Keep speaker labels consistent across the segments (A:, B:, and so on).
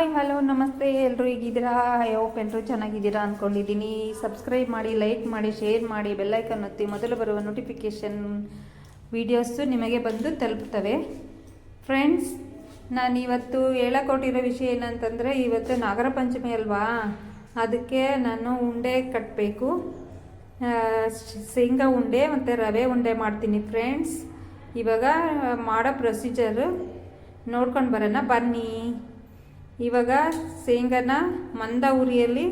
A: Hi, hello, ನಮಸ್ತೆ. ಎಲ್ಲರೂ ಈಗಿದ್ದೀರಾ I hope ಎಲ್ಲರೂ ಚೆನ್ನಾಗಿದ್ದೀರಾ ಅಂದ್ಕೊಂಡಿದ್ದೀನಿ ಸಬ್ಸ್ಕ್ರೈಬ್ ಮಾಡಿ ಲೈಕ್ ಮಾಡಿ ಶೇರ್ ಮಾಡಿ ಬೆಲ್ಲೈಕನ್ ಒತ್ತಿ ಮೊದಲು ಬರುವ ನೋಟಿಫಿಕೇಷನ್ ವಿಡಿಯೋಸು ನಿಮಗೆ ಬಂದು ತಲುಪ್ತವೆ. ಫ್ರೆಂಡ್ಸ್ ನಾನು ಇವತ್ತು ಹೇಳಕೊಟ್ಟಿರೋ ವಿಷಯ ಏನಂತಂದರೆ, ಇವತ್ತು ನಾಗರ ಪಂಚಮಿ ಅಲ್ವಾ? ಅದಕ್ಕೆ ನಾನು ಉಂಡೆ ಕಟ್ಟಬೇಕು ಶೇಂಗಾ ಉಂಡೆ ಮತ್ತು ರವೆ ಉಂಡೆ ಮಾಡ್ತೀನಿ ಫ್ರೆಂಡ್ಸ್ ಇವಾಗ ಮಾಡೋ ಪ್ರೊಸೀಜರು ನೋಡ್ಕೊಂಡು ಬರೋಣ. ಬನ್ನಿ. ಇವಾಗ ಶೇಂಗಾನ ಮಂದ ಉರಿಯಲ್ಲಿ,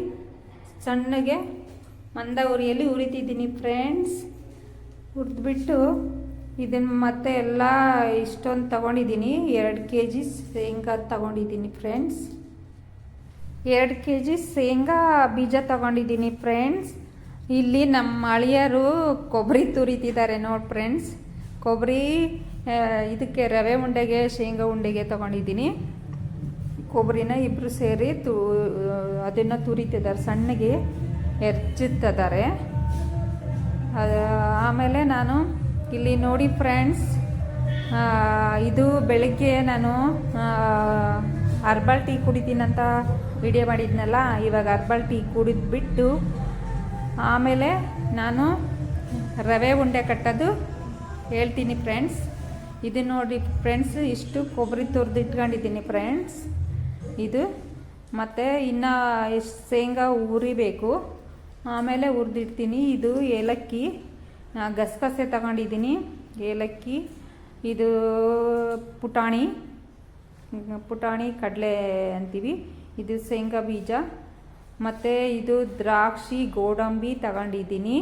A: ಸಣ್ಣಗೆ ಮಂದ ಉರಿಯಲ್ಲಿ ಉರಿತಿದ್ದೀನಿ ಫ್ರೆಂಡ್ಸ್ ಹುರಿದ್ಬಿಟ್ಟು ಇದನ್ನು ಮತ್ತೆ ಎಲ್ಲ ಇಷ್ಟೊಂದು ತಗೊಂಡಿದ್ದೀನಿ. ಎರಡು ಕೆ ಜಿ ಶೇಂಗಾ ತಗೊಂಡಿದ್ದೀನಿ ಫ್ರೆಂಡ್ಸ್ ಎರಡು ಕೆ ಜಿ ಶೇಂಗಾ ಬೀಜ ತಗೊಂಡಿದ್ದೀನಿ ಫ್ರೆಂಡ್ಸ್ ಇಲ್ಲಿ ನಮ್ಮ ಅಳಿಯರು ಕೊಬ್ಬರಿ ತುರಿತಿದ್ದಾರೆ ನೋಡಿ ಫ್ರೆಂಡ್ಸ್ ಕೊಬ್ಬರಿ ಇದಕ್ಕೆ ರವೆ ಉಂಡೆಗೆ, ಶೇಂಗಾ ಉಂಡೆಗೆ ತಗೊಂಡಿದ್ದೀನಿ. ಕೊಬ್ಬರಿನ ಇಬ್ಬರು ಸೇರಿ ತು ಅದನ್ನು ತುರಿತಿದ್ದಾರೆ. ಸಣ್ಣಗೆ ಎರಚುತ್ತಿದ್ದಾರೆ. ಆಮೇಲೆ ನಾನು ಇಲ್ಲಿ ನೋಡಿ ಫ್ರೆಂಡ್ಸ್ ಇದು ಬೆಳಗ್ಗೆ ನಾನು ಹರ್ಬಲ್ ಟೀ ಕುಡಿತೀನಂತ ವಿಡಿಯೋ ಮಾಡಿದ್ನಲ್ಲ, ಇವಾಗ ಹರ್ಬಲ್ ಟೀ ಕುಡಿದ್ಬಿಟ್ಟು, ಆಮೇಲೆ ನಾನು ರವೆ ಉಂಡೆ ಕಟ್ಟೋದು ಹೇಳ್ತೀನಿ ಫ್ರೆಂಡ್ಸ್ ಇದು ನೋಡಿ ಫ್ರೆಂಡ್ಸ್ ಇಷ್ಟು ಕೊಬ್ಬರಿ ತುರಿದಿಟ್ಕೊಂಡಿದ್ದೀನಿ ಫ್ರೆಂಡ್ಸ್ ಇದು. ಮತ್ತು ಇನ್ನು ಶೇಂಗಾ ಉರಿಬೇಕು ಆಮೇಲೆ ಹುರಿದಿಡ್ತೀನಿ. ಇದು ಏಲಕ್ಕಿ. ಗಸಗಸೆ ತಗೊಂಡಿದ್ದೀನಿ. ಏಲಕ್ಕಿ, ಇದು ಪುಟಾಣಿ. ಪುಟಾಣಿ, ಕಡಲೆ ಅಂತೀವಿ. ಇದು ಶೇಂಗಾ ಬೀಜ. ಮತ್ತು ಇದು ದ್ರಾಕ್ಷಿ, ಗೋಡಂಬಿ ತಗೊಂಡಿದ್ದೀನಿ.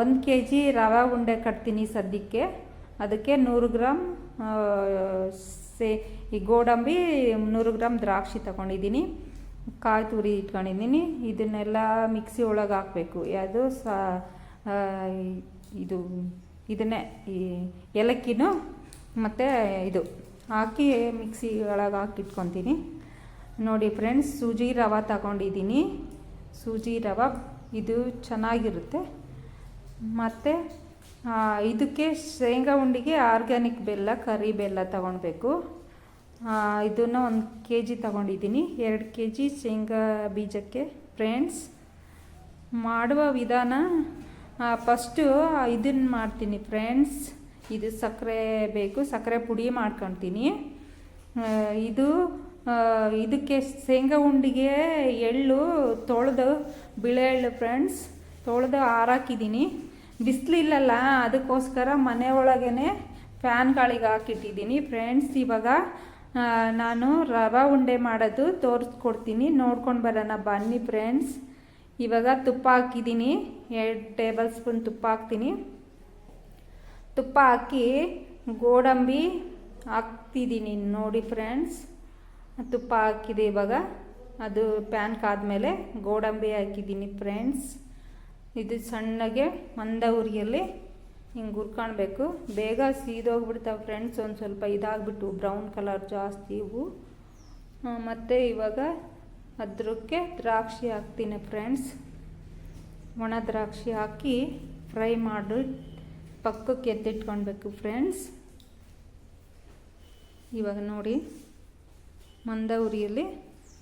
A: ಒಂದು ಕೆ ಜಿ ರವೆ ಉಂಡೆ ಕಟ್ತೀನಿ ಸದ್ಯಕ್ಕೆ. ಅದಕ್ಕೆ ನೂರು ಗ್ರಾಮ್ ಸೇ, ಈ ಗೋಡಂಬಿ ನೂರು ಗ್ರಾಮ್ ದ್ರಾಕ್ಷಿ ತಗೊಂಡಿದ್ದೀನಿ. ಕಾಯಿ ತುರಿ ಇಟ್ಕೊಂಡಿದ್ದೀನಿ. ಇದನ್ನೆಲ್ಲ ಮಿಕ್ಸಿ ಒಳಗೆ ಹಾಕಬೇಕು. ಯಾವುದು ಸಾ ಇದು, ಇದನ್ನೇ, ಈ ಏಲಕ್ಕಿನೂ ಮತ್ತು ಇದು ಹಾಕಿ ಮಿಕ್ಸಿ ಒಳಗೆ ಹಾಕಿ ಇಟ್ಕೊತೀನಿ. ನೋಡಿ ಫ್ರೆಂಡ್ಸ್, ಸೂಜಿ ರವೆ ತಗೊಂಡಿದ್ದೀನಿ. ಸೂಜಿ ರವೆ, ಇದು ಚೆನ್ನಾಗಿರುತ್ತೆ. ಮತ್ತು ಇದಕ್ಕೆ ಶೇಂಗಾ ಉಂಡಿಗೆ ಆರ್ಗ್ಯಾನಿಕ್ ಬೆಲ್ಲ, ಕರಿ ಬೆಲ್ಲ ತಗೊಳ್ಬೇಕು. ಇದನ್ನು ಒಂದು ಕೆ ಜಿ ತಗೊಂಡಿದ್ದೀನಿ. ಎರಡು ಕೆ ಜಿ ಶೇಂಗಾ ಬೀಜಕ್ಕೆ ಫ್ರೆಂಡ್ಸ್ ಮಾಡುವ ವಿಧಾನ ಫಸ್ಟು ಇದನ್ನು ಮಾಡ್ತೀನಿ ಫ್ರೆಂಡ್ಸ್ ಇದು ಸಕ್ಕರೆ ಬೇಕು ಸಕ್ಕರೆ ಪುಡಿ ಮಾಡ್ಕೊತೀನಿ. ಇದು ಇದಕ್ಕೆ ಶೇಂಗಾ ಉಂಡಿಗೆ ಎಳ್ಳು ತೊಳೆದು, ಬಿಳೆ ಎಳ್ಳು ಫ್ರೆಂಡ್ಸ್ ತೊಳೆದು ಹಾರಾಕಿದ್ದೀನಿ ಬಿಸಿಲಿಲ್ಲಲ್ಲ, ಅದಕ್ಕೋಸ್ಕರ ಮನೆ ಒಳಗೇ ಫ್ಯಾನ್ ಗಾಳಿಗೆ ಹಾಕಿಟ್ಟಿದ್ದೀನಿ ಫ್ರೆಂಡ್ಸ್ ಇವಾಗ ನಾನು ರವೆ ಉಂಡೆ ಮಾಡೋದು ತೋರಿಸ್ಕೊಡ್ತೀನಿ. ನೋಡ್ಕೊಂಡು ಬರೋಣ, ಬನ್ನಿ ಫ್ರೆಂಡ್ಸ್ ಇವಾಗ ತುಪ್ಪ ಹಾಕಿದ್ದೀನಿ. ಎರಡು ಟೇಬಲ್ ಸ್ಪೂನ್ ತುಪ್ಪ ಹಾಕ್ತೀನಿ. ತುಪ್ಪ ಹಾಕಿ ಗೋಡಂಬಿ ಹಾಕ್ತಿದ್ದೀನಿ. ನೋಡಿ ಫ್ರೆಂಡ್ಸ್ ತುಪ್ಪ ಹಾಕಿದೆ ಇವಾಗ. ಅದು ಪ್ಯಾನ್ ಕಾದ್ಮೇಲೆ ಗೋಡಂಬಿ ಹಾಕಿದ್ದೀನಿ ಫ್ರೆಂಡ್ಸ್ ಇದು ಸಣ್ಣಗೆ ಮಂದ ಉರಿಯಲ್ಲಿ ಹಿಂಗೆ ಹುರ್ಕೊಳ್ಬೇಕು ಬೇಗ ಸೀದೋಗ್ಬಿಡ್ತಾವೆ ಫ್ರೆಂಡ್ಸ್ ಒಂದು ಸ್ವಲ್ಪ ಇದಾಗ್ಬಿಟ್ಟು ಬ್ರೌನ್ ಕಲರ್ ಜಾಸ್ತಿ ಇವು. ಮತ್ತು ಇವಾಗ ಅದಕ್ಕೆ ದ್ರಾಕ್ಷಿ ಹಾಕ್ತೀನಿ ಫ್ರೆಂಡ್ಸ್ ಒಣ ದ್ರಾಕ್ಷಿ ಹಾಕಿ ಫ್ರೈ ಮಾಡಿ ಪಕ್ಕಕ್ಕೆ ಎತ್ತಿಟ್ಕೊಳ್ಬೇಕು ಫ್ರೆಂಡ್ಸ್ ಇವಾಗ ನೋಡಿ, ಮಂದ ಉರಿಯಲ್ಲಿ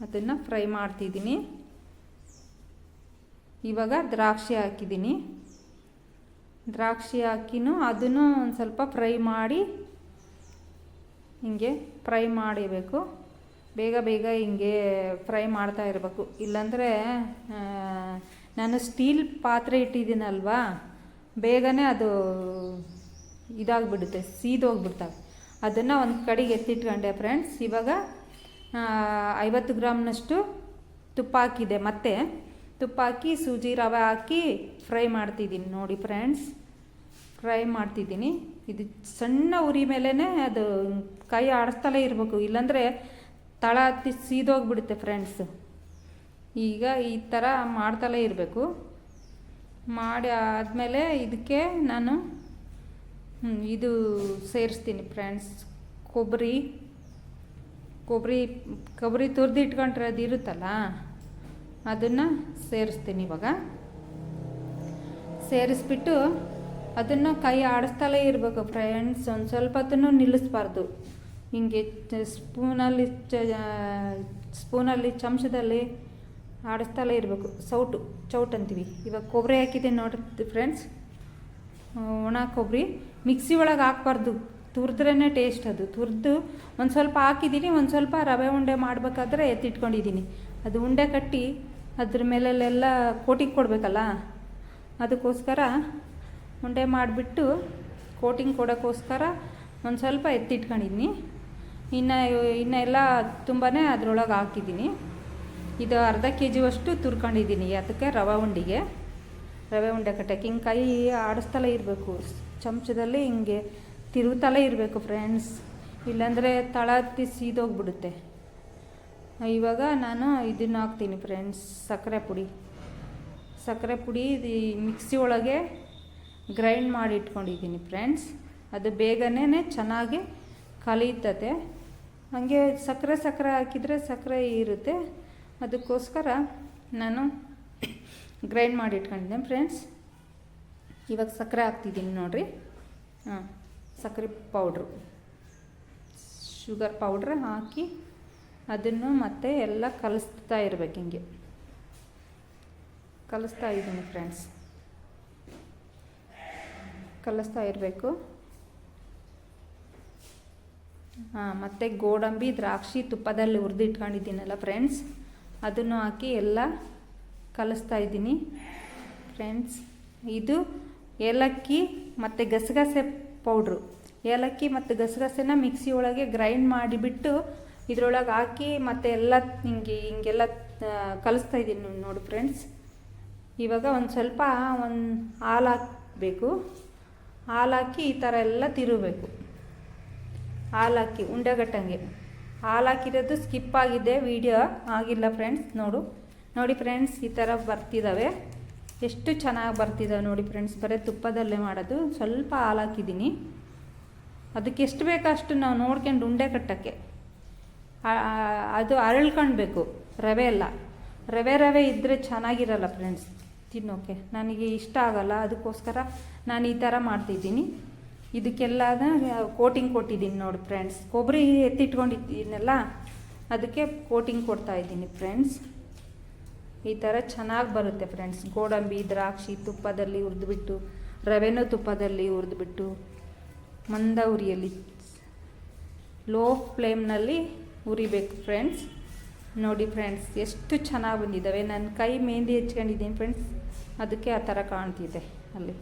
A: ಅದನ್ನು ಫ್ರೈ ಮಾಡ್ತಿದ್ದೀನಿ. ಇವಾಗ ದ್ರಾಕ್ಷಿ ಹಾಕಿದ್ದೀನಿ. ದ್ರಾಕ್ಷಿ ಹಾಕಿನೂ ಅದನ್ನು ಒಂದು ಸ್ವಲ್ಪ ಫ್ರೈ ಮಾಡಿ ಹಿಂಗೆ ಫ್ರೈ ಮಾಡಬೇಕು ಬೇಗ ಬೇಗ ಹಿಂಗೆ ಫ್ರೈ ಮಾಡ್ತಾ ಇರಬೇಕು. ಇಲ್ಲಾಂದರೆ ನಾನು ಸ್ಟೀಲ್ ಪಾತ್ರೆ ಇಟ್ಟಿದ್ದೀನಲ್ವಾ, ಬೇಗನೆ ಅದು ಇದಾಗ್ಬಿಡುತ್ತೆ, ಸೀದೋಗ್ಬಿಡ್ತವೆ. ಅದನ್ನು ಒಂದು ಕಡೆಗೆ ಎತ್ತಿಟ್ಕೊಂಡೆ ಫ್ರೆಂಡ್ಸ್. ಇವಾಗ ಐವತ್ತು ಗ್ರಾಮ್ನಷ್ಟು ತುಪ್ಪ ಹಾಕಿದೆ. ಮತ್ತೆ ತುಪ್ಪ ಹಾಕಿ, ಸೂಜಿ ರವೆ ಹಾಕಿ ಫ್ರೈ ಮಾಡ್ತಿದ್ದೀನಿ ನೋಡಿ ಫ್ರೆಂಡ್ಸ್. ಫ್ರೈ ಮಾಡ್ತಿದ್ದೀನಿ. ಇದು ಸಣ್ಣ ಉರಿ ಮೇಲೇ ಅದು ಕೈ ಆಡಿಸ್ತಲೇ ಇರಬೇಕು. ಇಲ್ಲಾಂದರೆ ತಳ ಹತ್ತಿ ಸೀದೋಗ್ಬಿಡುತ್ತೆ ಫ್ರೆಂಡ್ಸ್ ಈಗ ಈ ಥರ ಮಾಡ್ತಲೇ ಇರಬೇಕು. ಮಾಡಿ ಆದಮೇಲೆ ಇದಕ್ಕೆ ನಾನು ಇದು ಸೇರಿಸ್ತೀನಿ ಫ್ರೆಂಡ್ಸ್ ಕೊಬ್ಬರಿ ಕೊಬ್ಬರಿ ಕೊಬ್ಬರಿ ತುರಿದು ಅದು ಇರುತ್ತಲ್ಲ, ಅದನ್ನು ಸೇರಿಸ್ತೀನಿ ಇವಾಗ. ಸೇರಿಸ್ಬಿಟ್ಟು ಅದನ್ನು ಕೈ ಆಡಿಸ್ತಲೇ ಇರಬೇಕು ಫ್ರೆಂಡ್ಸ್ ಒಂದು ಸ್ವಲ್ಪ ಅದನ್ನು ನಿಲ್ಲಿಸ್ಬಾರ್ದು. ಹಿಂಗೆ ಸ್ಪೂನಲ್ಲಿ ಚ ಸ್ಪೂನಲ್ಲಿ ಚಮಚದಲ್ಲಿ ಆಡಿಸ್ತಲೇ ಇರಬೇಕು. ಸೌಟು, ಚೌಟ್ ಅಂತೀವಿ. ಇವಾಗ ಕೊಬ್ಬರಿ ಹಾಕಿದ್ದೆ ನೋಡ್ರಿ ಫ್ರೆಂಡ್ಸ್ ಒಣ ಕೊಬ್ಬರಿ. ಮಿಕ್ಸಿ ಒಳಗೆ ಹಾಕ್ಬಾರ್ದು. ತುರಿದ್ರೇ ಟೇಸ್ಟ್ ಅದು. ತುರಿದು ಒಂದು ಸ್ವಲ್ಪ ಹಾಕಿದ್ದೀನಿ, ಒಂದು ಸ್ವಲ್ಪ ರವೆ ಉಂಡೆ ಮಾಡಬೇಕಾದ್ರೆ ಎತ್ತಿಟ್ಕೊಂಡಿದ್ದೀನಿ. ಅದು ಉಂಡೆ ಕಟ್ಟಿ ಅದ್ರ ಮೇಲೆಲ್ಲ ಕೋಟಿಗೆ ಕೊಡಬೇಕಲ್ಲ? ಅದಕ್ಕೋಸ್ಕರ ಉಂಡೆ ಮಾಡಿಬಿಟ್ಟು ಕೋಟಿಂಗ್ ಕೊಡೋಕ್ಕೋಸ್ಕರ ಒಂದು ಸ್ವಲ್ಪ ಎತ್ತಿಟ್ಕೊಂಡಿದ್ದೀನಿ ಇನ್ನು ಇನ್ನು ಎಲ್ಲ ತುಂಬಾ ಅದರೊಳಗೆ ಹಾಕಿದ್ದೀನಿ. ಇದು ಅರ್ಧ ಕೆ ಜಿಯಷ್ಟು ತುರ್ಕೊಂಡಿದ್ದೀನಿ ಅದಕ್ಕೆ ರವೆ ಉಂಡಿಗೆ. ರವೆ ಉಂಡೆ ಕಟ್ಟಕ್ಕೆ. ಹಿಂಗೆ ಕೈ ಆಡಿಸ್ತಲೇ ಇರಬೇಕು. ಚಮಚದಲ್ಲಿ ಹಿಂಗೆ ತಿರುಗ್ತಲೇ ಇರಬೇಕು ಫ್ರೆಂಡ್ಸ್ ಇಲ್ಲಾಂದರೆ ತಳ ಹತ್ತಿ ಸೀದೋಗ್ಬಿಡುತ್ತೆ ಇವಾಗ ನಾನು ಇದನ್ನು ಹಾಕ್ತೀನಿ ಫ್ರೆಂಡ್ಸ್ ಸಕ್ಕರೆ ಪುಡಿ. ಸಕ್ಕರೆ ಪುಡಿ ಮಿಕ್ಸಿ ಒಳಗೆ ಗ್ರೈಂಡ್ ಮಾಡಿ ಇಟ್ಕೊಂಡಿದ್ದೀನಿ ಫ್ರೆಂಡ್ಸ್. ಅದು ಬೇಗನೆ ಚೆನ್ನಾಗಿ ಕಲಿಯುತ್ತದೆ ಹಾಗೆ ಸಕ್ಕರೆ ಸಕ್ಕರೆ ಹಾಕಿದರೆ ಸಕ್ಕರೆ ಇರುತ್ತೆ. ಅದಕ್ಕೋಸ್ಕರ ನಾನು ಗ್ರೈಂಡ್ ಮಾಡಿ ಇಟ್ಕೊಂಡಿದ್ದೆ ಫ್ರೆಂಡ್ಸ್. ಇವಾಗ ಸಕ್ಕರೆ ಹಾಕ್ತಿದ್ದೀನಿ ನೋಡಿರಿ. ಹಾಂ, ಸಕ್ಕರೆ ಪೌಡ್ರು. ಶುಗರ್ ಪೌಡ್ರ್ ಹಾಕಿ ಅದನ್ನು ಮತ್ತೆ ಎಲ್ಲ ಕಲಿಸ್ತಾ ಇರ್ಬೇಕು ಹಿಂಗೆ. ಕಲಿಸ್ತಾ ಇದ್ದೀನಿ ಫ್ರೆಂಡ್ಸ್. ಕಲಿಸ್ತಾ ಇರಬೇಕು. ಹಾಂ, ಮತ್ತು ಗೋಡಂಬಿ ದ್ರಾಕ್ಷಿ ತುಪ್ಪದಲ್ಲಿ ಹುರಿದಿಟ್ಕೊಂಡಿದ್ದೀನಲ್ಲ ಫ್ರೆಂಡ್ಸ್, ಅದನ್ನು ಹಾಕಿ ಎಲ್ಲ ಕಲಿಸ್ತಾ ಇದ್ದೀನಿ. ಫ್ರೆಂಡ್ಸ್, ಇದು ಏಲಕ್ಕಿ ಮತ್ತು ಗಸಗಸೆ ಪೌಡ್ರು. ಏಲಕ್ಕಿ ಮತ್ತು ಗಸಗಸೆನ ಮಿಕ್ಸಿ ಒಳಗೆ ಗ್ರೈಂಡ್ ಮಾಡಿಬಿಟ್ಟು ಇದ್ರೊಳಗೆ ಹಾಕಿ ಮತ್ತು ಎಲ್ಲ ಹಿಂಗೆ ಹಿಂಗೆಲ್ಲ ಕಲಿಸ್ತಾ ಇದ್ದೀನಿ ನೋಡಿ ಫ್ರೆಂಡ್ಸ್. ಇವಾಗ ಒಂದು ಸ್ವಲ್ಪ ಒಂದು ಹಾಲು ಹಾಕಬೇಕು. ಹಾಲು ಹಾಕಿ ಈ ಥರ ಎಲ್ಲ ಹಾಕಿ ಉಂಡೆಗಟ್ಟಂಗೆ. ಹಾಲು ಹಾಕಿರೋದು ಸ್ಕಿಪ್ ಆಗಿದೆ ವಿಡಿಯೋ ಆಗಿಲ್ಲ ಫ್ರೆಂಡ್ಸ್ ನೋಡು. ನೋಡಿ ಫ್ರೆಂಡ್ಸ್ ಈ ಥರ ಬರ್ತಿದ್ದಾವೆ ಎಷ್ಟು ಚೆನ್ನಾಗಿ ಬರ್ತಿದ್ದಾವೆ ನೋಡಿ ಫ್ರೆಂಡ್ಸ್ ಬರೀ ತುಪ್ಪದಲ್ಲೇ ಮಾಡೋದು. ಸ್ವಲ್ಪ ಹಾಲು ಹಾಕಿದ್ದೀನಿ ಅದಕ್ಕೆ ಎಷ್ಟು ಬೇಕಷ್ಟು ನಾವು ನೋಡ್ಕೊಂಡು ಉಂಡೆ ಕಟ್ಟೋಕ್ಕೆ. ಅದು ಅರಳ್ಕೊಳ್ಬೇಕು ರವೆ ಎಲ್ಲ. ರವೆ ರವೆ ಇದ್ದರೆ ಚೆನ್ನಾಗಿರಲ್ಲ ಫ್ರೆಂಡ್ಸ್ ತಿನ್ನೋಕ್ಕೆ ನನಗೆ ಇಷ್ಟ ಆಗಲ್ಲ, ಅದಕ್ಕೋಸ್ಕರ ನಾನು ಈ ಥರ ಮಾಡ್ತಿದ್ದೀನಿ. ಇದಕ್ಕೆಲ್ಲ ಕೋಟಿಂಗ್ ಕೊಟ್ಟಿದ್ದೀನಿ ನೋಡಿ ಫ್ರೆಂಡ್ಸ್. ಕೊಬ್ಬರಿ ಎತ್ತಿಟ್ಕೊಂಡಿದ್ದೀನಲ್ಲ ಅದಕ್ಕೆ ಕೋಟಿಂಗ್ ಕೊಡ್ತಾ ಇದ್ದೀನಿ ಫ್ರೆಂಡ್ಸ್. ಈ ಥರ ಚೆನ್ನಾಗಿ ಬರುತ್ತೆ ಫ್ರೆಂಡ್ಸ್. ಗೋಡಂಬಿ, ದ್ರಾಕ್ಷಿ ತುಪ್ಪದಲ್ಲಿ ಹುರಿದ್ಬಿಟ್ಟು, ರವೆನೂ ತುಪ್ಪದಲ್ಲಿ ಹುರಿದ್ಬಿಟ್ಟು ಮಂದ ಉರಿಯಲ್ಲಿ ಲೋ ಫ್ಲೇಮ್ನಲ್ಲಿ ಉರಿಬೇಕು ಫ್ರೆಂಡ್ಸ್. ನೋಡಿ ಫ್ರೆಂಡ್ಸ್, ಎಷ್ಟು ಚೆನ್ನಾಗಿ ಬಂದಿದ್ದಾವೆ. ನನ್ನ ಕೈ ಮೆಹಂದಿ ಹಚ್ಕೊಂಡಿದ್ದೀನಿ ಫ್ರೆಂಡ್ಸ್. ಅದಕ್ಕೆ ಆ ಥರ ಕಾಣ್ತಿದೆ ಅಲ್ಲಿ.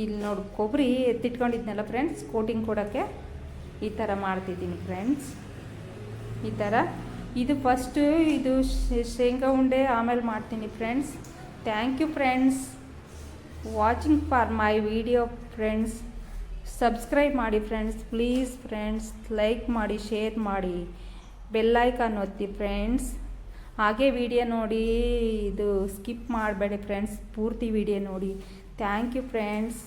A: ಇಲ್ಲಿ ನೋಡಿ, ಕೊಬ್ಬರಿ ಎತ್ತಿಟ್ಕೊಂಡಿದ್ನಲ್ಲ ಫ್ರೆಂಡ್ಸ್ ಕೋಟಿಂಗ್ ಕೊಡೋಕ್ಕೆ ಈ ಥರ ಮಾಡ್ತಿದ್ದೀನಿ ಫ್ರೆಂಡ್ಸ್ ಈ ಥರ ಇದು ಫಸ್ಟು ಇದು ಶೇಂಗಾ ಉಂಡೆ ಆಮೇಲೆ ಮಾಡ್ತೀನಿ friends thank you friends watching for my video friends subscribe ಮಾಡಿ ಫ್ರೆಂಡ್ಸ್ ಪ್ಲೀಸ್ ಫ್ರೆಂಡ್ಸ್ ಲೈಕ್ ಮಾಡಿ ಶೇರ್ ಮಾಡಿ. ಬೆಲ್ಲೈಕಾನ್ ಒತ್ತಿ ಫ್ರೆಂಡ್ಸ್ ಹಾಗೆ ವಿಡಿಯೋ ನೋಡಿ, ಇದು ಸ್ಕಿಪ್ ಮಾಡಬೇಡಿ ಫ್ರೆಂಡ್ಸ್ ಪೂರ್ತಿ ವಿಡಿಯೋ ನೋಡಿ. Thank you friends